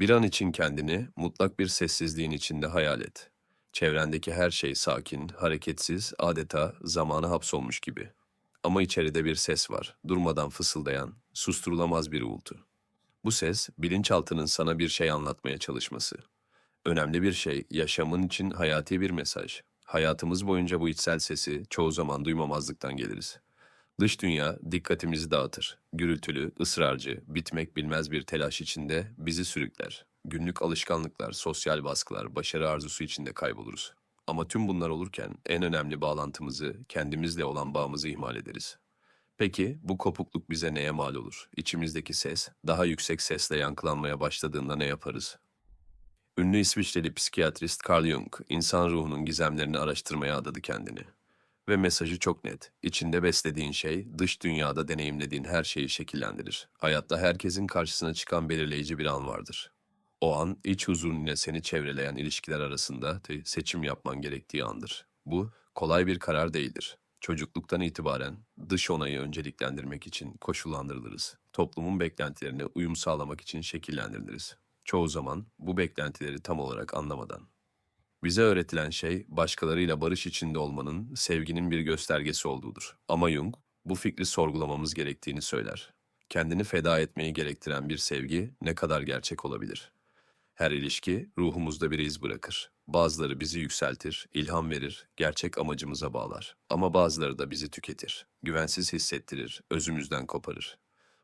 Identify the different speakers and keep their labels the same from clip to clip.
Speaker 1: Bir an için kendini mutlak bir sessizliğin içinde hayal et. Çevrendeki her şey sakin, hareketsiz, adeta zamana hapsolmuş gibi. Ama içeride bir ses var, durmadan fısıldayan, susturulamaz bir uğultu. Bu ses, bilinçaltının sana bir şey anlatmaya çalışması. Önemli bir şey, yaşamın için hayati bir mesaj. Hayatımız boyunca bu içsel sesi çoğu zaman duymamazlıktan geliriz. Dış dünya dikkatimizi dağıtır. Gürültülü, ısrarcı, bitmek bilmez bir telaş içinde bizi sürükler. Günlük alışkanlıklar, sosyal baskılar, başarı arzusu içinde kayboluruz. Ama tüm bunlar olurken en önemli bağlantımızı, kendimizle olan bağımızı ihmal ederiz. Peki bu kopukluk bize neye mal olur? İçimizdeki ses daha yüksek sesle yankılanmaya başladığında ne yaparız? Ünlü İsviçreli psikiyatrist Carl Jung, insan ruhunun gizemlerini araştırmaya adadı kendini. Ve mesajı çok net. İçinde beslediğin şey, dış dünyada deneyimlediğin her şeyi şekillendirir. Hayatta herkesin karşısına çıkan belirleyici bir an vardır. O an, iç huzurun ile seni çevreleyen ilişkiler arasında seçim yapman gerektiği andır. Bu, kolay bir karar değildir. Çocukluktan itibaren dış onayı önceliklendirmek için koşullandırılırız. Toplumun beklentilerine uyum sağlamak için şekillendiriliriz. Çoğu zaman bu beklentileri tam olarak anlamadan. Bize öğretilen şey başkalarıyla barış içinde olmanın sevginin bir göstergesi olduğudur. Ama Jung bu fikri sorgulamamız gerektiğini söyler. Kendini feda etmeyi gerektiren bir sevgi ne kadar gerçek olabilir? Her ilişki ruhumuzda bir iz bırakır. Bazıları bizi yükseltir, ilham verir, gerçek amacımıza bağlar. Ama bazıları da bizi tüketir, güvensiz hissettirir, özümüzden koparır.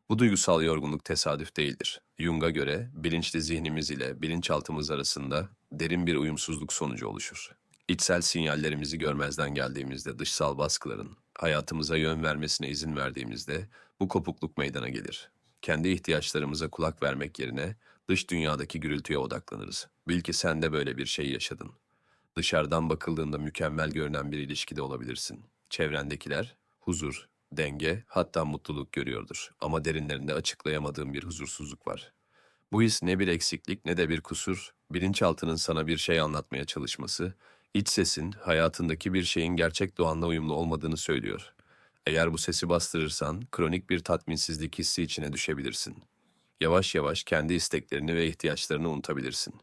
Speaker 1: Bu duygusal yorgunluk tesadüf değildir. Jung'a göre bilinçli zihnimiz ile bilinçaltımız arasında derin bir uyumsuzluk sonucu oluşur. İçsel sinyallerimizi görmezden geldiğimizde dışsal baskıların hayatımıza yön vermesine izin verdiğimizde bu kopukluk meydana gelir. Kendi ihtiyaçlarımıza kulak vermek yerine dış dünyadaki gürültüye odaklanırız. Bil ki sen de böyle bir şey yaşadın. Dışarıdan bakıldığında mükemmel görünen bir ilişkide olabilirsin. Çevrendekiler huzur, denge, hatta mutluluk görüyordur. Ama derinlerinde açıklayamadığın bir huzursuzluk var. Bu his ne bir eksiklik ne de bir kusur, bilinçaltının sana bir şey anlatmaya çalışması, iç sesin hayatındaki bir şeyin gerçek doğanla uyumlu olmadığını söylüyor. Eğer bu sesi bastırırsan kronik bir tatminsizlik hissi içine düşebilirsin. Yavaş yavaş kendi isteklerini ve ihtiyaçlarını unutabilirsin.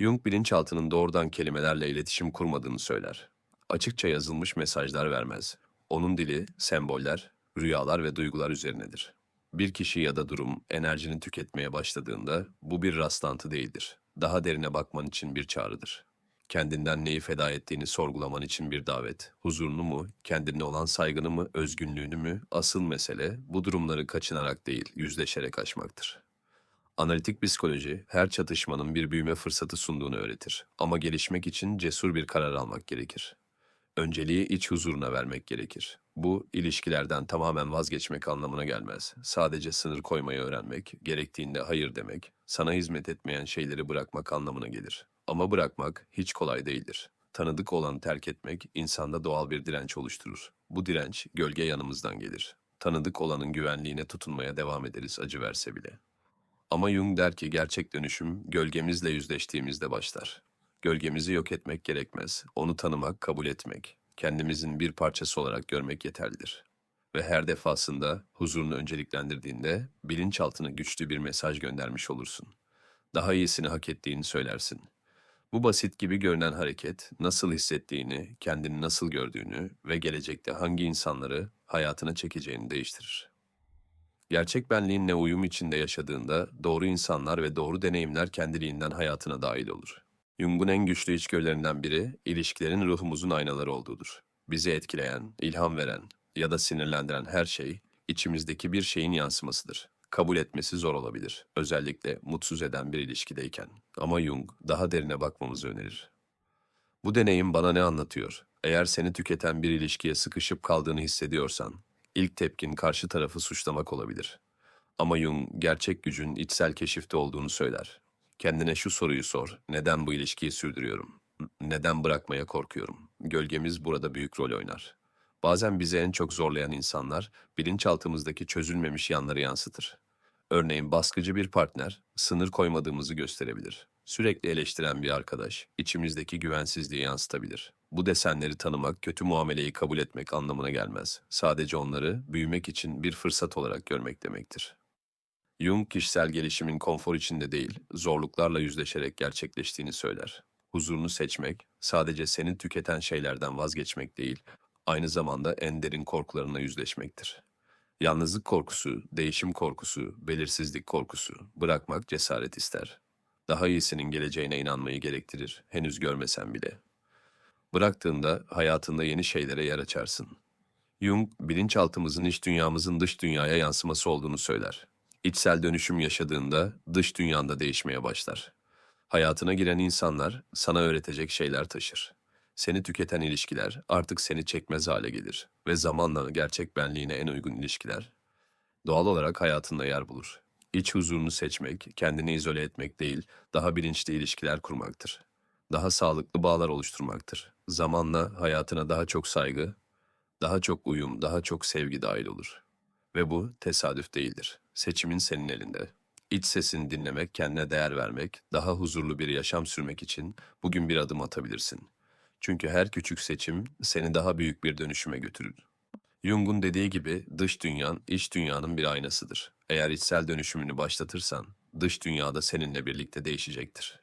Speaker 1: Jung bilinçaltının doğrudan kelimelerle iletişim kurmadığını söyler. Açıkça yazılmış mesajlar vermez. Onun dili semboller, rüyalar ve duygular üzerinedir. Bir kişi ya da durum enerjini tüketmeye başladığında bu bir rastlantı değildir. Daha derine bakman için bir çağrıdır. Kendinden neyi feda ettiğini sorgulaman için bir davet. Huzurunu mu, kendine olan saygını mı, özgünlüğünü mü? Asıl mesele bu durumları kaçınarak değil, yüzleşerek aşmaktır. Analitik psikoloji her çatışmanın bir büyüme fırsatı sunduğunu öğretir. Ama gelişmek için cesur bir karar almak gerekir. Önceliği iç huzuruna vermek gerekir. Bu, ilişkilerden tamamen vazgeçmek anlamına gelmez. Sadece sınır koymayı öğrenmek, gerektiğinde hayır demek, sana hizmet etmeyen şeyleri bırakmak anlamına gelir. Ama bırakmak hiç kolay değildir. Tanıdık olanı terk etmek insanda doğal bir direnç oluşturur. Bu direnç gölge yanımızdan gelir. Tanıdık olanın güvenliğine tutunmaya devam ederiz acı verse bile. Ama Jung der ki gerçek dönüşüm gölgemizle yüzleştiğimizde başlar. Gölgemizi yok etmek gerekmez. Onu tanımak, kabul etmek, kendimizin bir parçası olarak görmek yeterlidir. Ve her defasında huzurunu önceliklendirdiğinde bilinçaltına güçlü bir mesaj göndermiş olursun. Daha iyisini hak ettiğini söylersin. Bu basit gibi görünen hareket nasıl hissettiğini, kendini nasıl gördüğünü ve gelecekte hangi insanları hayatına çekeceğini değiştirir. Gerçek benliğinle uyum içinde yaşadığında doğru insanlar ve doğru deneyimler kendiliğinden hayatına dahil olur. Jung'un en güçlü içgörülerinden biri ilişkilerin ruhumuzun aynaları olduğudur. Bizi etkileyen, ilham veren ya da sinirlendiren her şey içimizdeki bir şeyin yansımasıdır. Kabul etmesi zor olabilir, özellikle mutsuz eden bir ilişkideyken. Ama Jung daha derine bakmamızı önerir. Bu deneyim bana ne anlatıyor? Eğer seni tüketen bir ilişkiye sıkışıp kaldığını hissediyorsan, ilk tepkin karşı tarafı suçlamak olabilir. Ama Jung gerçek gücün içsel keşifte olduğunu söyler. Kendine şu soruyu sor. Neden bu ilişkiyi sürdürüyorum? Neden bırakmaya korkuyorum? Gölgemiz burada büyük rol oynar. Bazen bizi en çok zorlayan insanlar bilinçaltımızdaki çözülmemiş yanları yansıtır. Örneğin baskıcı bir partner sınır koymadığımızı gösterebilir. Sürekli eleştiren bir arkadaş içimizdeki güvensizliği yansıtabilir. Bu desenleri tanımak kötü muameleyi kabul etmek anlamına gelmez. Sadece onları büyümek için bir fırsat olarak görmek demektir. Jung kişisel gelişimin konfor içinde değil, zorluklarla yüzleşerek gerçekleştiğini söyler. Huzurunu seçmek, sadece seni tüketen şeylerden vazgeçmek değil, aynı zamanda en derin korkularına yüzleşmektir. Yalnızlık korkusu, değişim korkusu, belirsizlik korkusu, bırakmak cesaret ister. Daha iyisinin geleceğine inanmayı gerektirir, henüz görmesen bile. Bıraktığında hayatında yeni şeylere yer açarsın. Jung, bilinçaltımızın iç dünyamızın dış dünyaya yansıması olduğunu söyler. İçsel dönüşüm yaşadığında dış dünyanda değişmeye başlar. Hayatına giren insanlar sana öğretecek şeyler taşır. Seni tüketen ilişkiler artık seni çekmez hale gelir ve zamanla gerçek benliğine en uygun ilişkiler doğal olarak hayatında yer bulur. İç huzurunu seçmek, kendini izole etmek değil, daha bilinçli ilişkiler kurmaktır. Daha sağlıklı bağlar oluşturmaktır. Zamanla hayatına daha çok saygı, daha çok uyum, daha çok sevgi dahil olur. Ve bu tesadüf değildir. Seçimin senin elinde. İç sesini dinlemek, kendine değer vermek, daha huzurlu bir yaşam sürmek için bugün bir adım atabilirsin. Çünkü her küçük seçim seni daha büyük bir dönüşüme götürür. Jung'un dediği gibi dış dünyan iç dünyanın bir aynasıdır. Eğer içsel dönüşümünü başlatırsan dış dünyada seninle birlikte değişecektir.